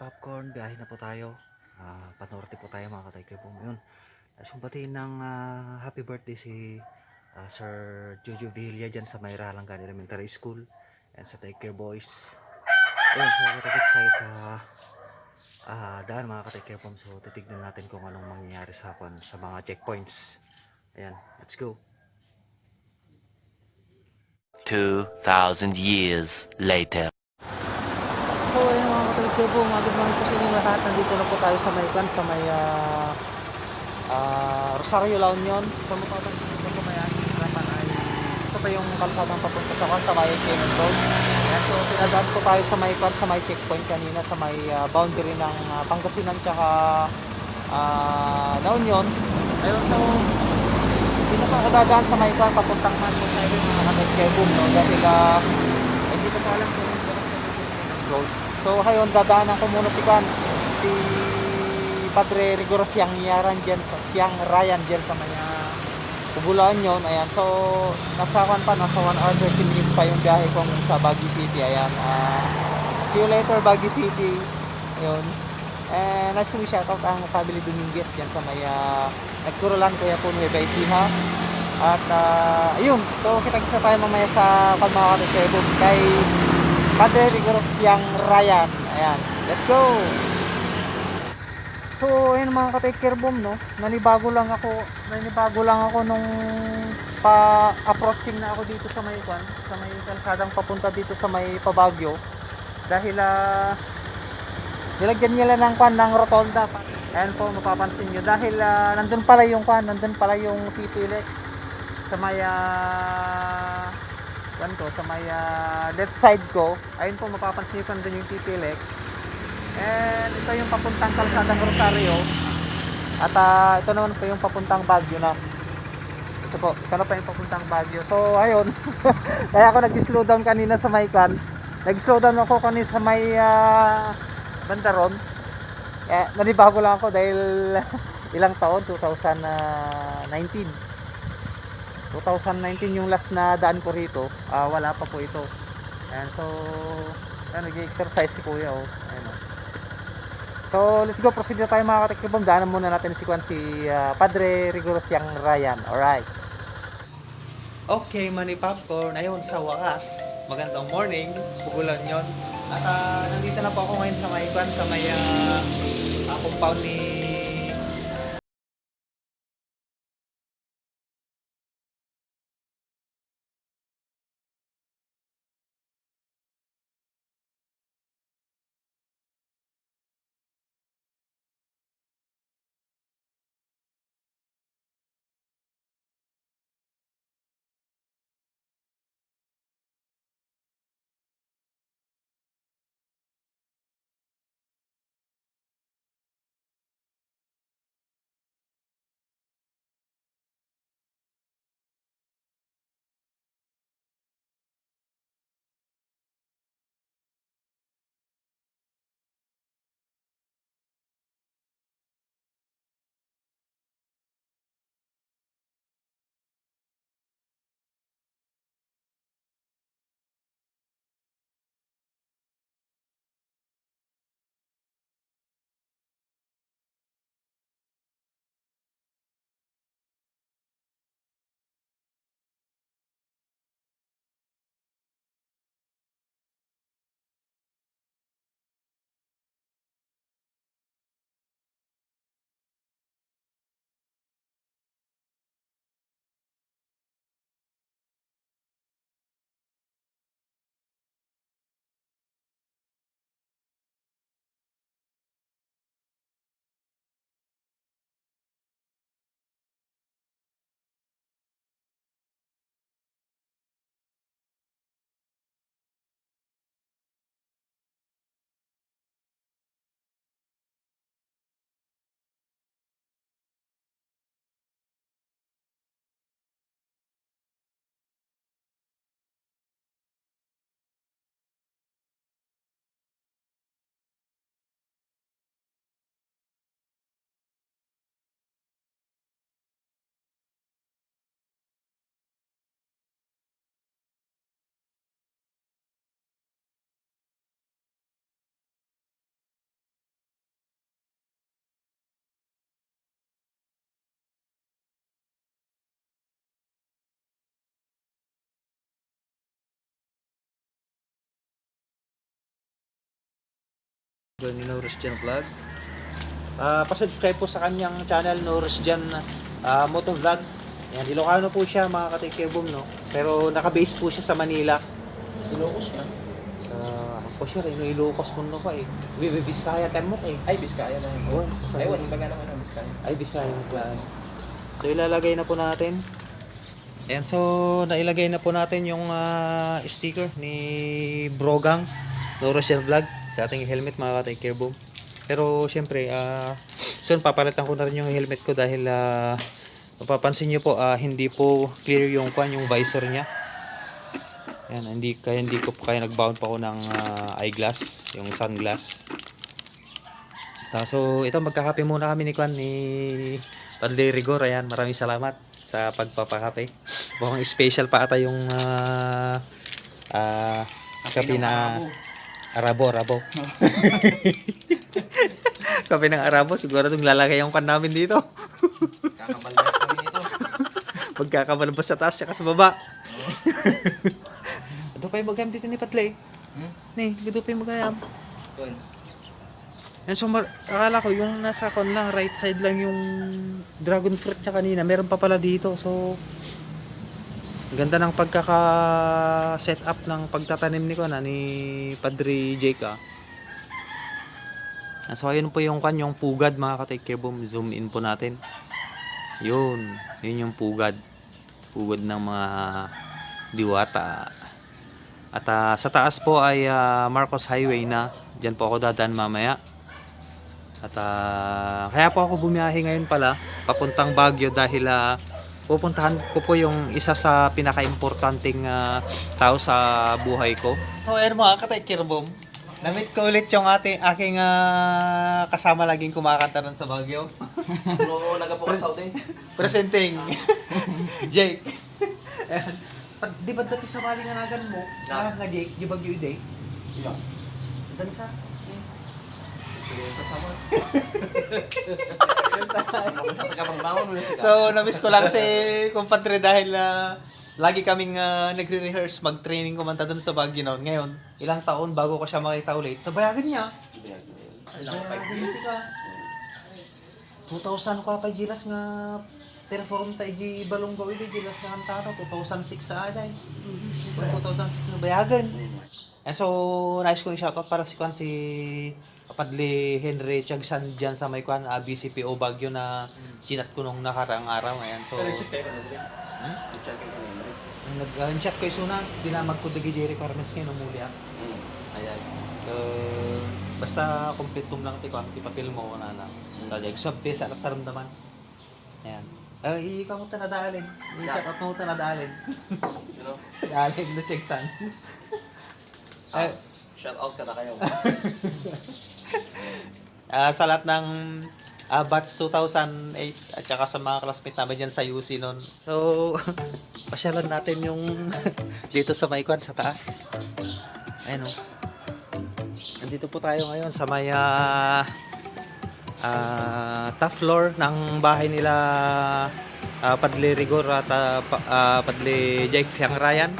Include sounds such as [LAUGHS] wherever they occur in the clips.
popcorn, biyahe na po tayo. Ah, panorte po tayo mga katay po yun. Sumbatiin ng ah, happy birthday si ah, Sir Jojo Villa dyan sa Mayra Langan Elementary School. And sa Take Care Boys. Ayun, so katapos tayo sa ah, daan mga katay care So titignan natin kung anong mangyayari sa, kwan- sa mga checkpoints. Ayan, let's go. 2,000 years later. Ko po, mga good morning po sa inyong lahat. Nandito na po tayo sa may kan, sa may ah, ah, Rosario La Union. So, mapapansin nyo po may aking harapan ay ito pa yung kalsadang papunta sa kan, sa may Cannon Road. Ayan, so, pinadaan po tayo sa may kan, sa may checkpoint kanina, sa may ah, boundary ng ah, Pangasinan tsaka ah, La Union. Ayun, po ako dadaan sa may kan, papuntang Manila Highway mga ko, no? Dahil ah, hindi ko pa alam kung road. So ngayon dadaanan ko muna si Kan si Padre Rigor Fiang Yaran diyan sa Fiang Ryan diyan sa mga Pubulaan yon. Ayan. So nasa kan pa nasa 1 hour 30 minutes pa yung biyahe ko sa Baguio City. Ayan. Ah, see you later Baguio City. Ayun. And nice kong i-shout out ang family Dominguez diyan sa may uh, nagturulan Kuya po Nueva Ecija. At ah, ayun. So kita-kita tayo mamaya sa Palmawat Cebu kay Padre Rigor Yang Ryan. Ayan. Let's go! So, ayun mga ka-take bomb, no? Nanibago lang ako, nanibago lang ako nung pa-approaching na ako dito sa may sa may kalsadang papunta dito sa may Pabagyo. Dahil ah nilagyan nila ng kwan ng rotonda. Ayan po, mapapansin nyo. Dahil ah, nandun pala yung kwan, nandun pala yung TPLX sa may ah, kwan ko, sa may ah, left side ko. Ayun po, mapapansin kung nandun yung TPLX. And ito yung papuntang kalsadang Rosario. At ah, ito naman po yung papuntang Baguio na. Ito po, ito na pa yung papuntang Baguio. So, ayun. [LAUGHS] Kaya ako nag-slow down kanina sa may kan. Nag-slow down ako kanina sa may ah, bandaron. Eh, nanibago lang ako dahil [LAUGHS] ilang taon, 2019. 2019 yung last na daan ko rito. Ah, wala pa po ito. Ayan, so, ayan, nag-exercise si kuya, oh. Ayan, oh. So, let's go. Proceed na tayo mga katikibom. Daanan muna natin si Kwan, si ah, Padre Rigor Fiang Ryan. Alright. Okay, Manny Popcorn. Ayun, sa wakas, magandang morning. Pugulan yon. At ah, nandito na po ako ngayon sa may sa may ah, compound ni Doon ni Norris Jan Vlog. Ah, pa-subscribe po sa kanyang channel Norris Jan ah, Moto Vlog. Yan, Ilocano po siya mga katikibom, no? Pero naka-base po siya sa Manila. Ilocos yan. Uh, ako siya rin, Ilocos mundo pa eh. Biskaya, temok eh. Ay, Biskaya na yun. Oo, Ay, wala baga naman ang Biskaya. Ay, Biskaya mo plan. So, ilalagay na po natin. Ayan, so, nailagay na po natin yung ah, sticker ni Brogang Norris Jan Vlog sa ating helmet mga katikibom. Pero, syempre, ah, soon papalitan ko na rin yung helmet ko dahil ah, mapapansin nyo po, ah, hindi po clear yung kwan, yung visor niya. Yan, hindi kaya hindi ko kaya nagbound pa ako ng ah, eyeglass, yung sunglass. Ta- so, ito magkakape muna kami ni Kwan ni Padre Rigor. Ayan, maraming salamat sa pagpapakape. Mukhang special pa ata yung ah ah, kape na Arabo, Arabo. [LAUGHS] kape ng Arabo, siguro itong lalagay yung kan namin dito. Kakabalbas kami nito. [LAUGHS] Magkakabalabas sa taas tsaka sa baba. Ito pa yung magayam dito ni Patle. Hmm? Ni, dito pa yung magayam. Yan, so, mar- akala ko yung nasa kon lang, right side lang yung dragon fruit niya kanina. Meron pa pala dito. So, ganda ng pagkaka-set up ng pagtatanim ni Kona ni Padre Jake ah. So, ayun po yung kanyang pugad mga katikibom. Zoom in po natin. Yun. Yun yung pugad. Pugad ng mga diwata. At ah, sa taas po ay ah, Marcos Highway na. Diyan po ako dadaan mamaya. At ah, kaya po ako bumiyahe ngayon pala papuntang Baguio dahil ah, pupuntahan ko po yung isa sa pinaka-importanting ah, tao sa buhay ko. So ayun mga katay Kirbom, namit ko ulit yung ating aking ah, kasama laging kumakanta nun sa Baguio. [LAUGHS] Ano nagapo ka sa eh? Presenting [LAUGHS] Jake. Ayan. Pag, di ba dati sa balinganagan mo, na nga Jake, di Baguio Day? Sino? Dan sa Pilipat [LAUGHS] na. So, na-miss ko lang si kumpadre dahil ah, lagi kaming ah, nagre-rehearse, mag-training kumanta doon sa Baguio noon. Ngayon, ilang taon bago ko siya makita ulit, nabayagan niya. Nabayagan niya siya. 2000 ko kay Gilas nga perform tayo di balong gawin di Gilas nga ang tata 2006 sa aday 2006 nabayagan and so nice kong shoutout para si Kwan si Kapadli Henry Tiagsan dyan sa may Kwan uh, BCPO Baguio na chinat ko nung nakaraang araw ngayon so Pero check kayo ka na Hmm? Check kayo ka na nung nag-chat ko suna dinamag ko dagi J requirements ngayon umuli ah Ayan. So, basta complete tum lang ti ko, ti papel mo na na. Kaya exam test at taramdaman. Ayan. Eh, ikaw mo ta nadalin. I-check out mo ta nadalin. Sino? [LAUGHS] Dalin na check san. Ah, Eh, shout out ka na kayo. [LAUGHS] [LAUGHS] ah, sa lahat ng ah, batch 2008 at saka sa mga classmate namin dyan sa UC noon. So, [LAUGHS] pasyalan natin yung [LAUGHS] dito sa Maikwan sa taas. Ayan o. Nandito po tayo ngayon sa may ah, ah, top floor ng bahay nila ah, Padle Rigor at pa- ah, Padle Jake Fiang Ryan.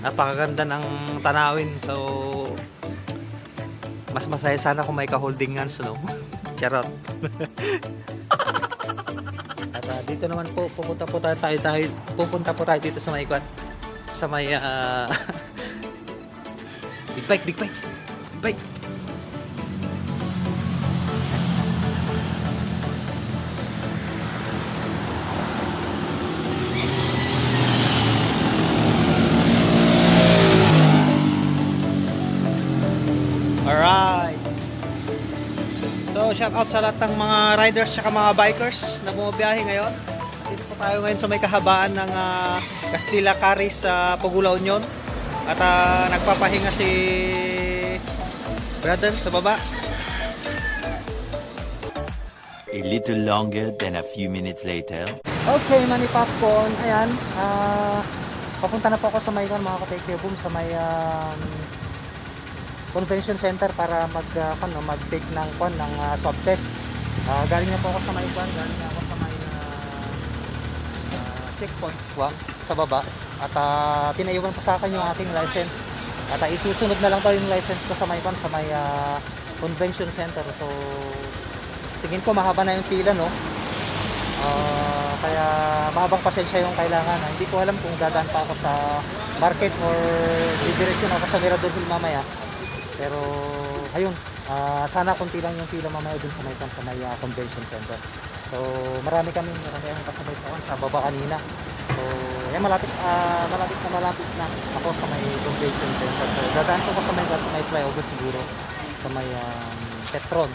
Napakaganda ng tanawin. So, mas masaya sana kung may ka-holding hands, no? [LAUGHS] Charot. At ah, dito naman po, pupunta po tayo, tayo, tayo, pupunta po tayo dito sa may kwan. Sa may, ah, [LAUGHS] big bike, big bike, big bike. Shout out sa lahat ng mga riders at mga bikers na bumabiyahe ngayon. Dito po tayo ngayon sa may kahabaan ng ah, Castilla Caris sa Pugula Union. At ah, nagpapahinga si brother sa baba. A little longer than a few minutes later. Okay, Manny Popcorn. Ayan. ah papunta na po ako sa may mga ka-take boom sa may um, convention center para mag uh, ano, mag-take ng kon ng ah, swab test. Ah, galing na po ako sa may kwan, galing na ako sa may ah, ah, checkpoint kwan, sa baba at uh, pinaiwan pa sa akin yung aking license. At uh, isusunod na lang daw yung license ko sa may pan, sa may ah, convention center. So, tingin ko mahaba na yung pila, no? Ah, kaya mahabang pasensya yung kailangan. Hindi ko alam kung dadaan pa ako sa market or didiretso na ako sa Mirador Hill mamaya. Pero, ayun, ah, sana konti lang yung pila mamaya dun sa may, sa may ah, convention center. So, marami kami, marami akong kasabay sa, sa baba kanina. So, yan malapit, ah, malapit na malapit na ako sa may convention center. So, dadaan ko sa may, sa may flyover siguro, sa may um, Petron.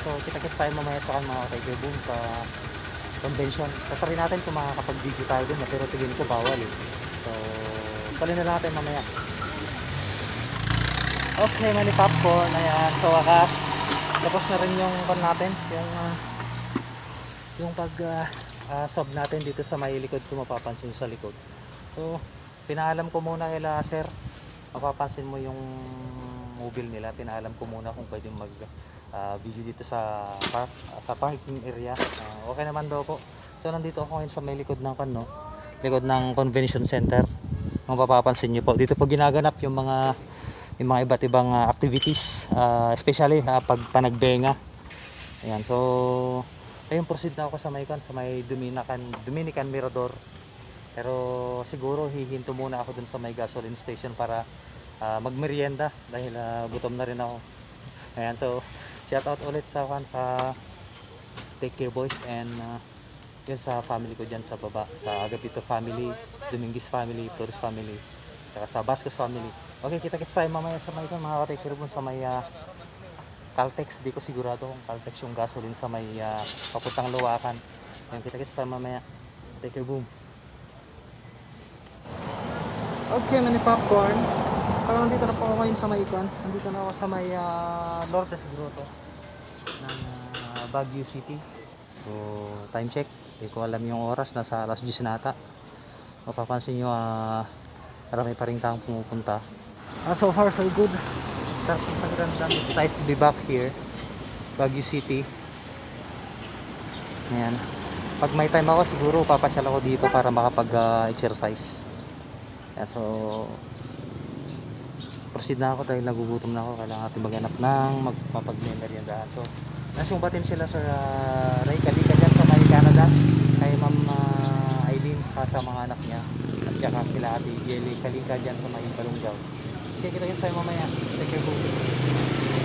So, kita-kits tayo mamaya sa kan mga kay Boom sa convention. Tatarin natin kung makakapag-video tayo dun, pero tingin ko bawal eh. So, palin na natin mamaya. Okay, mani popcorn. Ayan, so wakas. Tapos na rin yung pan natin, yung ah, yung pag ah, ah, sub natin dito sa may likod kung mapapansin sa likod. So, pinaalam ko muna kila sir. Mapapansin mo yung mobile nila. Pinaalam ko muna kung pwede mag ah, video dito sa park, sa parking area. Ah, okay naman daw po. So, nandito ako ngayon sa may likod ng kano, likod ng convention center. Mapapansin nyo po, dito po ginaganap yung mga yung mga iba't ibang ah, activities, ah, especially ah, pag panagbenga. Ayan, so ayun proceed na ako sa may sa may Dominican, Dominican Mirador. Pero siguro hihinto muna ako dun sa may gasoline station para ah, magmerienda dahil ah, gutom na rin ako. Ayan, so shout out ulit sa kan sa Take Care Boys and ah, yun sa family ko dyan sa baba sa Agapito family, Dominguez family, Flores family, saka sa Vasquez family. Okay, kita-kits tayo mamaya sa may mga care sa may ah, Caltex, di ko sigurado kung Caltex yung gasoline sa may ah, papuntang Luwakan. Yan, kita-kits tayo mamaya. Take care, boom. Okay, mani popcorn. So, nandito na po ako ngayon sa may ikon. Nandito na ako sa may uh, Lourdes Grotto ng ah, Baguio City. So, time check. Hindi ko alam yung oras. Nasa alas 10 na ata. Mapapansin nyo, ah, marami pa rin taong pumupunta. Ah, so far, so good. It's nice to be back here. Baguio City. Ayan. Pag may time ako, siguro papasyal ako dito para makapag-exercise. Ayan, so, proceed na ako dahil nagugutom na ako. Kailangan natin maghanap ng magpapagmemeriendahan. So, nasumbatin sila sa uh, Ray Kalika dyan sa may Canada. Kay Ma'am ah, Eileen saka sa mga anak niya. At saka kila Ate Yeli Kalika dyan sa may Balunggaw. Okay, kita kita sa'yo mamaya. Take care, boo.